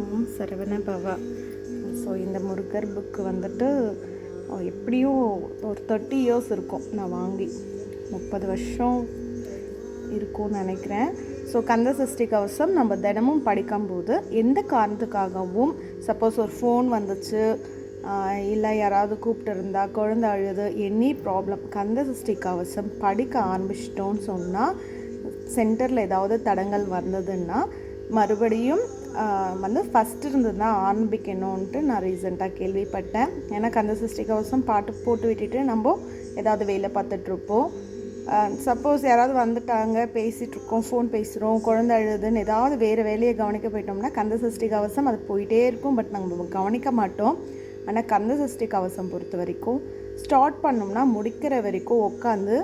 ஓம் சரவண பவா. So இந்த Murugar book வந்துட்டு எப்படியும் ஒரு தேர்ட்டி இயர்ஸ் இருக்கும் நான் வாங்கி. முப்பது வருஷம் இருக்கும்னு நினைக்கிறேன். ஸோ கந்த சஷ்டி கவசம் நம்ம தினமும் படிக்கும்போது எந்த காரணத்துக்காகவும் சப்போஸ் ஒரு ஃபோன் வந்துச்சு இல்லை யாராவது கூப்பிட்டு இருந்தா குழந்தை அழுது எனி ப்ராப்ளம் கந்த சஷ்டி கவசம் படிக்க ஆரம்பிச்சிட்டோன்னு சொன்னால் சென்டரில் ஏதாவது தடங்கள் வந்ததுன்னா மறுபடியும் வந்து ஃபஸ்ட் இருந்து தான் ஆரம்பிக்கணும்ன்ட்டு நான் ரீசெண்டாக கேள்விப்பட்டேன். ஏன்னா கந்த சஷ்டி கவசம் பாட்டு போட்டு விட்டுட்டு நம்ம ஏதாவது வேலை பார்த்துட்ருப்போம் சப்போஸ் யாராவது வந்துட்டாங்க பேசிகிட்ருக்கோம் ஃபோன் பேசுகிறோம் குழந்தை அழுதுன்னு ஏதாவது வேறு வேலையை கவனிக்க போயிட்டோம்னா கந்த சஷ்டி கவசம் அது போயிட்டே இருக்கும். பட் நம்ம கவனிக்க மாட்டோம். ஆனால் கந்த சஷ்டி கவசம் பொறுத்த வரைக்கும் ஸ்டார்ட் பண்ணோம்னா முடிக்கிற வரைக்கும் உட்காந்து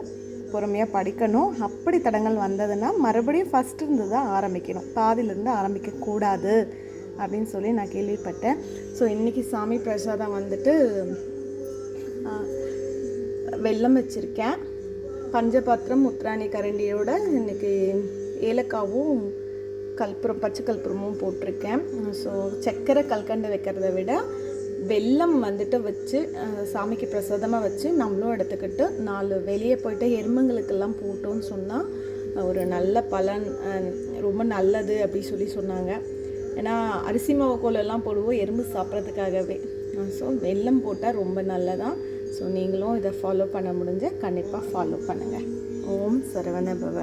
பொறுமையாக படிக்கணும். அப்படி தடங்கள் வந்ததுன்னா மறுபடியும் ஃபஸ்ட் இருந்து தான் ஆரம்பிக்கணும். பாதியிலேருந்து ஆரம்பிக்கக்கூடாது அப்படின்னு சொல்லி நான் கேள்விப்பட்டேன். ஸோ இன்றைக்கி சாமி பிரசாதம் வந்துட்டு வெள்ளம் வச்சுருக்கேன். பஞ்சபாத்திரம் முத்ராணி கரண்டியோட இன்றைக்கி ஏலக்காவும் கல்புரம் பச்சை கல்புரமும் போட்டிருக்கேன். ஸோ சர்க்கரை கல்கண்டு வைக்கிறத விட வெல்லம் வந்துட்டு வச்சு சாமிக்கு பிரசாதமாக வச்சு நம்மளும் எடுத்துக்கிட்டு நாலு வெளியே போயிட்டு எறும்புங்களுக்கெல்லாம் போட்டோம்னு சொன்னால் ஒரு நல்ல பலன் ரொம்ப நல்லது அப்படி சொல்லி சொன்னாங்க. ஏன்னா அரிசி மாவு கோலெல்லாம் போடுவோம் எறும்பு சாப்பிட்றதுக்காகவே. ஸோ வெல்லம் போட்டால் ரொம்ப நல்லதான் ஸோ நீங்களும் இதை ஃபாலோ பண்ண முடிஞ்ச கண்டிப்பாக ஃபாலோ பண்ணுங்கள் ஓம் சரவண பவ.